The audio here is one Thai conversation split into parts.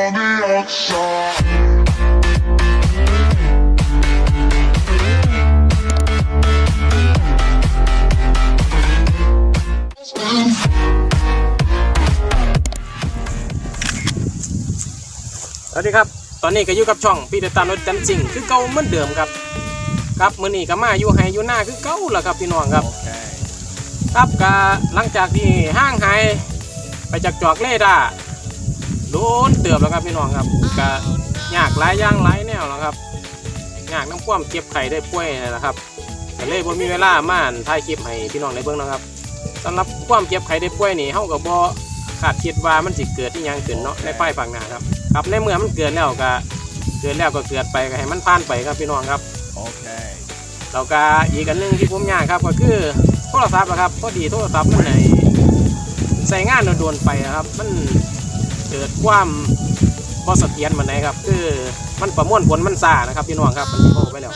on the outside. สวัสดีครับ ตอนนี้ก็อยู่กับช่องพี่เดตันรถจันสิง คือเก่าเหมือนเดิมครับ ครับมื้อนี้ก็มาอยู่ไฮอยู่หน้าคือเก่าแหละครับพี่น้องครับ ครับก็หลังจากที่ห้างหายไปจากจอกเลดาร์ โดนเตือบแล้วครับพี่น้องครับก็ยากหลายอย่างหลายแนวแล้วครับยากน้ำความเจ็บไข้ได้ป่วยนี่แหละครับก็เลยบ่มีเวลามาถ่ายคลิปให้พี่น้องได้เบิ่งนะครับสำหรับความเจ็บไข้ได้ป่วยนี่เฮาก็บ่คาดคิดว่ามันสิเกิดที่ยังขึ้นเนาะในป้ายฝั่งหน้าครับครับในเมื่อมันเกิดแล้วก็เกิดแล้วก็เกิดไปก็ให้มันผ่านไปครับพี่น้องครับ Okay. แล้วก็อีกอันหนึงที่ผมอยากครับก็คือโทรศัพท์นะครับพอดีโทรศัพท์มันไหนใส่งานโดนๆไปนะครับ มัน เกิดความพอเสถียรมันไหนครับ คือมันประมวลผลมันซานะครับพี่น้องครับมันโทรไปแล้ว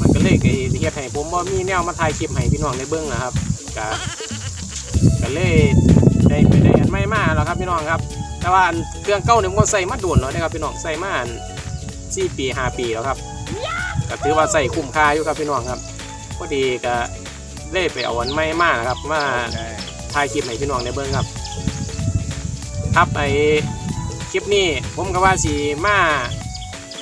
มันก็เลยเฮ็ดให้ผมว่ามีแนวมาถ่ายคลิปให้พี่น้องได้เบิ่งนะครับก็ก็เลยได้ไปได้อันใหม่มาแล้วครับพี่น้องครับ แต่ว่าอันเครื่องเก่าเนี่ยผมก็ใส่มาโดนแล้วนะครับพี่น้องใส่มาอันสี่ปีห้าปีแล้วครับก็ถือว่าใส่คุ้มค่าอยู่ครับพี่น้องครับพอดีก็ได้ไปเอาอันใหม่มานะครับ มา Okay. ถ่ายคลิปให้พี่น้องได้เบิ่งครับ ครับไอคลิปนี้ผมก็ว่าสีมา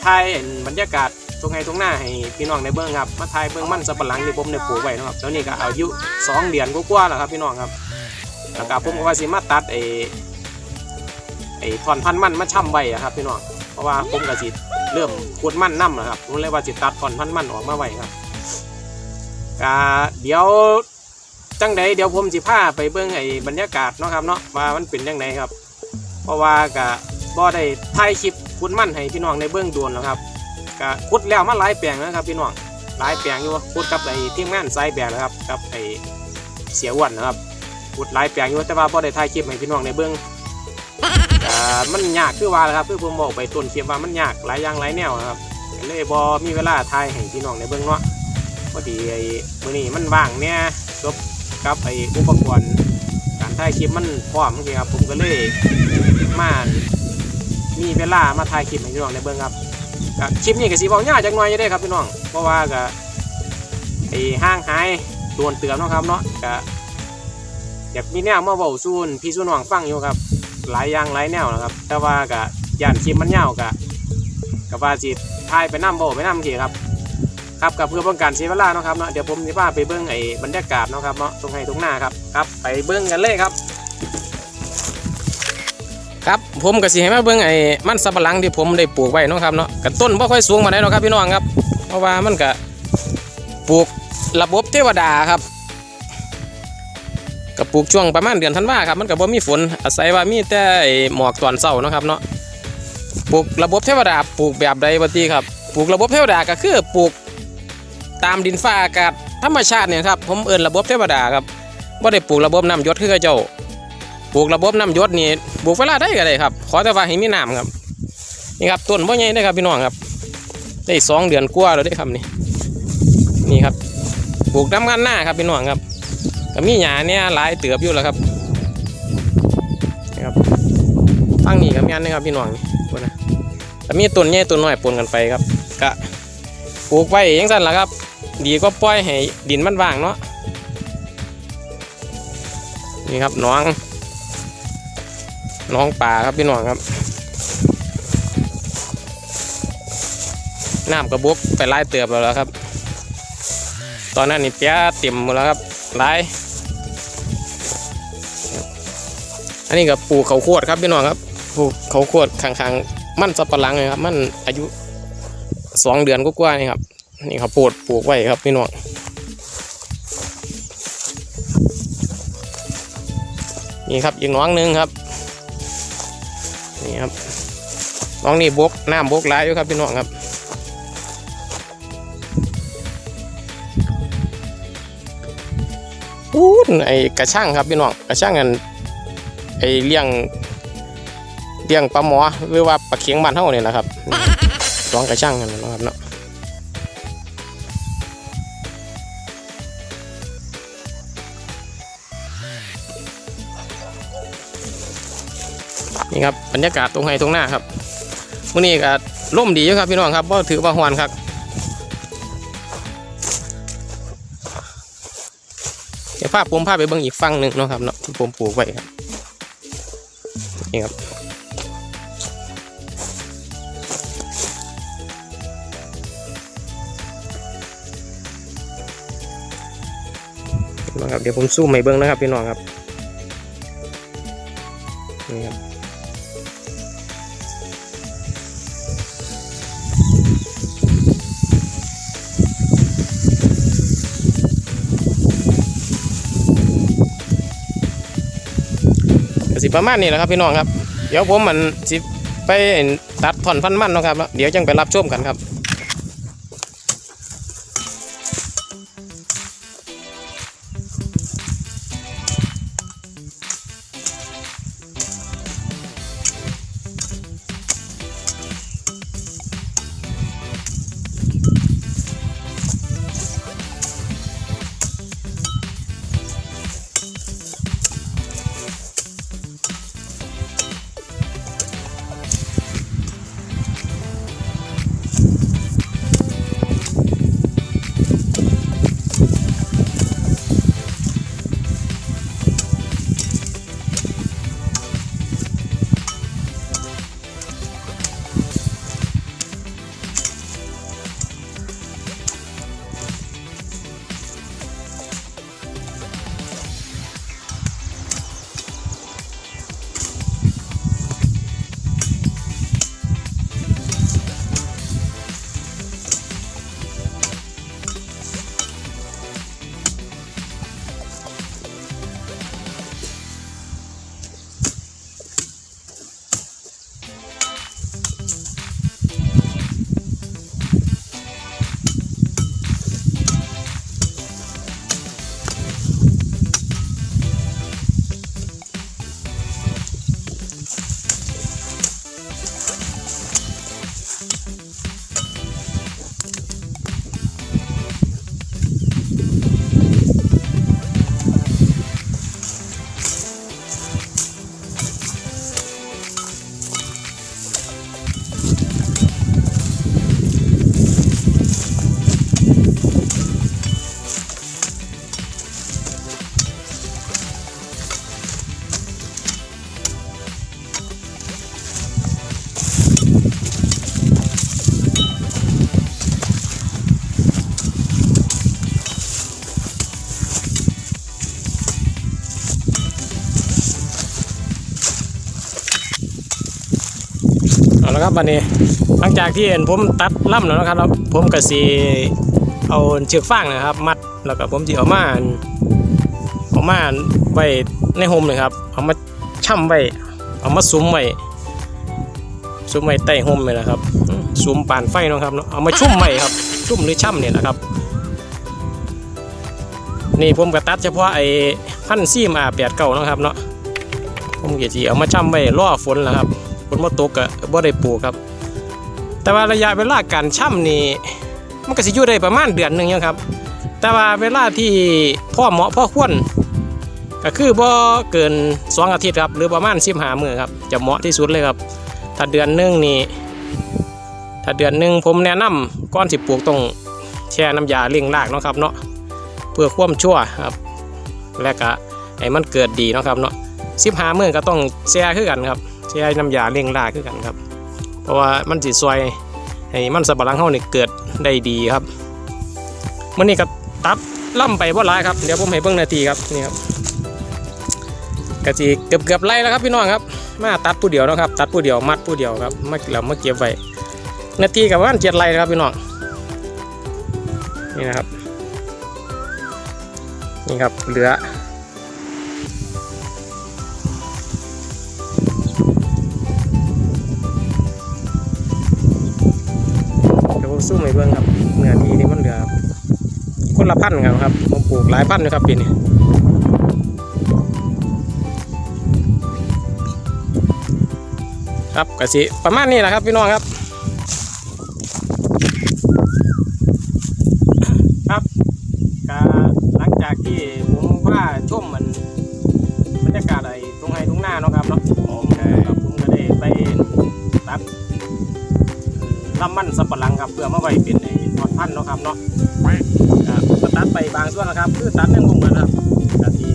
ถ่ายอันบรรยากาศตรงไงตรงหน้าให้พี่น้องได้เบิ่งครับมาถ่ายเบิ่งมันสับปะหลังที่ผมได้ปลูกไว้นะครับแล้วนี่ก็อายุสองเดือนกว่าๆแล้วครับพี่น้องครับแล้วก็ผมก็ว่าสีมาตัดไอไอถอนพันมันมาช่ำไว้อะครับพี่น้องเพราะว่าผมก็สิเริ่มขุดมันน้ำนะครับผมเลยว่าสิตัดถอนพันมันออกมาไว้ครับก็เดี๋ยวจังใดเดี๋ยวผมสิพาไปเบิ่งไอ้บรรยากาศเนาะครับเนาะว่ามันเป็นยังไงครับ เพราะว่ากะบ่ได้ถ่ายคลิปคุดมั่นให้พี่น้องในเบิ่งโดวนแล้วครับกะคุดแล้วมาหลายแปลงแล้วครับพี่น้องหลายแปลงอยู่คุดกับไอ้ทีมงานสายแบกนะครับกับไอ้เสียอ้วนนะครับคุดหลายแปลงอยู่แต่ว่าบ่ได้ถ่ายคลิปให้พี่น้องในเบิ่งมันยากคือว่าแหละครับคือผมบอกไปต้นคลิปว่ามันยากหลายอย่างหลายแนวครับเลยบ่มีเวลาถ่ายให้พี่น้องในเบิ่งเนาะพอดีไอ้มื้อนี้มันว่างเนี่ยจบกับไอ้อุปกรณ์ ถ่ายคลิปมันพร้อมจริงครับผมก็เลยมามีเวลามาถ่ายคลิปให้พี่น้องในเบื้องครับก็คลิปนี้ก็สีบอกยากจักหน่อยจะได้ครับพี่น้องเพราะว่าก็ไอห้างหายโดนเตือนเนาะครับเนาะก็อยากมีแนวมาเบาซูนพี่ซูนน้องฟังอยู่ครับ หลายอย่างหลายแนวนะครับ แต่ว่าก็ย่านคลิปมันยาวก็กับว่าสิถ่ายไปน้ำโบไปน้ำทีครับ ครับกับเพื่อป้องกันเสียเวลาเนาะครับเนาะเดี๋ยวผมจะพาไปเบิ้งไอ้บรรยากาศเนาะครับเนาะตรงไหนตรงหน้าครับครับไปเบิ้งกันเลยครับ ครับผมก็สิให้มาเบิ้งไอ้มันสับปะหลังที่ผมได้ปลูกไว้เนาะครับเนาะกับต้นบ่ค่อยสูงมาไหนใดหรอกครับพี่น้องครับ เพราะว่ามันก็ปลูกระบบเทวดาครับก็ปลูกช่วงประมาณเดือนธันวาครับมันก็บ่มีฝนอาศัยว่ามีแต่หมอกตอนเช้าเนาะครับเนาะปลูกระบบเทวดาปลูกแบบใดบ่ตีครับปลูกระบบเทวดาก็คือปลูก ตามดินฟ้าอากาศธรรมชาติเนี่ยครับผมเอินระบบเทวดาครับว่าได้ปลูกระบบน้ำยศคือเขาเจ้าปลูกระบบน้ำยศนี่ปลูกเวลาได้ก็ได้ครับ ขอแต่ว่าให้มีน้ำครับนี่ครับต้นพ่อใหญ่ได้ครับพี่น้องครับได้สองเดือนกว่าแล้วได้ครับนี่นี่ครับปลูกน้ำกันหน้าครับพี่น้องครับก็มีหญ้าเนี่ยหลายเตือบอยู่แล้วครับนี่ครับตั้งนี่ครับยันนะครับพี่น้องนี่พุ่นนะก็มีต้นใหญ่ต้นน้อยปนกันไปครับก็ ปลูกไว้ยังสั้นล่ะครับ ดีก็ปล่อยให้ดินมันว่างเนาะนี่ครับน้อง น้องป่าครับพี่น้องครับน้ำกระบุกไปไล่เตือบแล้วครับ ตอนนั้นนี่เปียเต็มหมดแล้วครับไล่อันนี้ก็ปลูกเขาวโคดครับพี่น้องครับปลูกเขาวโคดข้างๆ มันสับปะหลังเลยครับ มันอายุ สองเดือนกว่าๆนี่ครับ นี่เขาวโปดปลูกไว้ครับพี่น้องนี่ครับอีกน้องหนึ่งครับ นี่ครับน้องนี่บกน้ำบกหลายอยู่ครับพี่น้องครับอู้นไอกระช่างครับพี่น้องกระช่างกันไอเลี้ยงเลี้ยงปลาหมอหรือว่าปลาเขียงบ้านเท่านี่นะครับ ร้องกระช่างกันนะครับเนาะนี่ครับบรรยากาศตรงไห้ตรงหน้าครับมื่อนี้ก็ร่มดีอยู่ครับพี่น้องครับเพราถือว่าหวานครับเดี๋ยวภาพผมพาไปเบิ่งอีกฝั่งหนึ่งเนาะครับเนาะที่ผมปลูกไว้ครับนี่ครับ นะครับเดี๋ยวผมซูมให้เบิ่งนะครับพี่น้องครับนี่ครับสิประมาณนี้แหละครับพี่น้องครับ เดี๋ยวผมมันสิไปตัดถอนพันมันนะครับ เดี๋ยวจังไปรับชมกันครับ เอาละครับวันนี้ หลังจากที่เห็นผมตัดล่ำแล้วนะครับ ผมก็สีเอาเชือกฟางนะครับ มัดแล้วก็ผมจะเอามาเอามาไว้ในโฮมเลยครับเอามาช่ำไว้เอามาซุ้มไว้ซุ้มไว้ใต้โฮมเลยนะครับซุ้มปานไฟนะครับเนาะเอามาชุ่มไว้ครับ ชุ่มหรือช่ำเนี่ยนะครับ นี่ผมก็ตัดเฉพาะไอ้พันซีมอาแปดเก่านะครับเนาะผมก็จะเอามาช่ำไว้รอฝนแหละครับ ฝนมาตกก็บ่ได้ปลูกครับ แต่ว่าระยะเวลาการช่ำนี่มันก็สิอยู่ได้ประมาณเดือนหนึ่งครับ แต่ว่าเวลาที่พ่อเหมาะพ่อควรก็คือบ่เกินสองอาทิตย์ครับ หรือประมาณสิบหามือครับจะเหมาะที่สุดเลยครับ ถ้าเดือนหนึ่งนี่ถ้าเดือนหนึ่งผมแนะนำก้อนสิปลูกต้องแช่น้ำยาเลี้ยงรากเนาะครับเนาะเพื่อควมชั่วครับ และก็ให้มันเกิดดีเนาะครับเนาะสิบหามือก็ต้องแช่คือกันครับ ใช้น้ำยาเลี้ยงรากคือกันครับ เพราะว่ามันสิซอยให้มันสับปะหลังเฮานี่เกิดได้ดีครับมื้อนี้ก็ตัดล่ำไปบ่หลายครับเดี๋ยวผมให้เบิ่งนาทีครับนี่ครับก็สิเกือบเกือบไล่แล้วครับพี่น้องครับ มาตัดผู้เดียวนะครับ ตัดผู้เดียวมัดผู้เดียวครับมาแล้วมาเก็บไว้นาทีกับประมาณเจ็ดไร่ครับพี่น้องนี่นะครับนี่ครับเหลือ เดี๋ยวผมสู้ให้เบิ่งครับเนื้อที่นี่มันเหลือคนละพันธุ์กันครับผมปลูกหลายพันธุ์อยู่ครับปีนี้ครับกสิประมาณนี้แหละครับพี่น้องครับ สับปะหลังครับ เพื่อมาไว้เป็นไอ้ถอนพันธุ์เนาะครับเนาะอ่าผมก็ตัดไปบางส่วนนะครับ คือตัดยังคงเหมือนครับกะที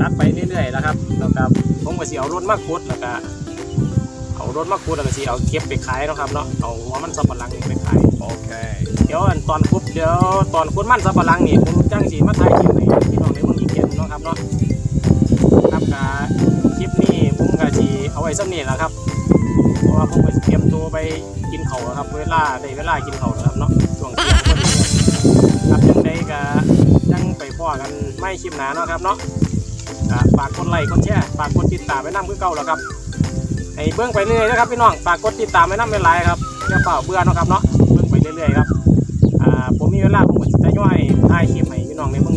ตัดไปเรื่อยๆแล้วครับแล้วก็ผมก็สิเอารถมาขุดแล้วก็เอารถมาขุดแล้วก็สิเอาเก็บไปขายเนาะครับเนาะเอาหัวมันสับปะหลังนี่ไปขาย Okay. เดี๋ยวอันตอนคุบเดี๋ยวตอนคุดมันสับปะหลังนี่ผมจังสีมาถ่ายคลิปให้พี่น้องในเมืองอีกเทียหนงเนาะครับเนาะครับกะคลิปนี้ผมก็สิเอาไว้สำนี้แหละครับ เพราะว่าผมก็สิเตรียมตัวไปกินเขาแล้วครับ เวลาได้เวลากินเขาแล้วครับเนาะช่วงเที่ยงพอดีครับยังได้ก็ยังไปพ่อกันไม่คลิปหนาเนาะครับเนาะฝากกดไลค์กดแชร์ฝากกดติดตามไปนำคือเก่าแล้วครับให้เบิ่งไปเรื่อยๆนะครับพี่น้องฝากกดติดตามไปนำเป็นไรครับอย่าเปล่าเบื่อเนาะครับเนาะเบิ่งไปเรื่อยๆครับผมมีเวลาผมจะย่อยถ่ายคลิปให้พี่น้องในบ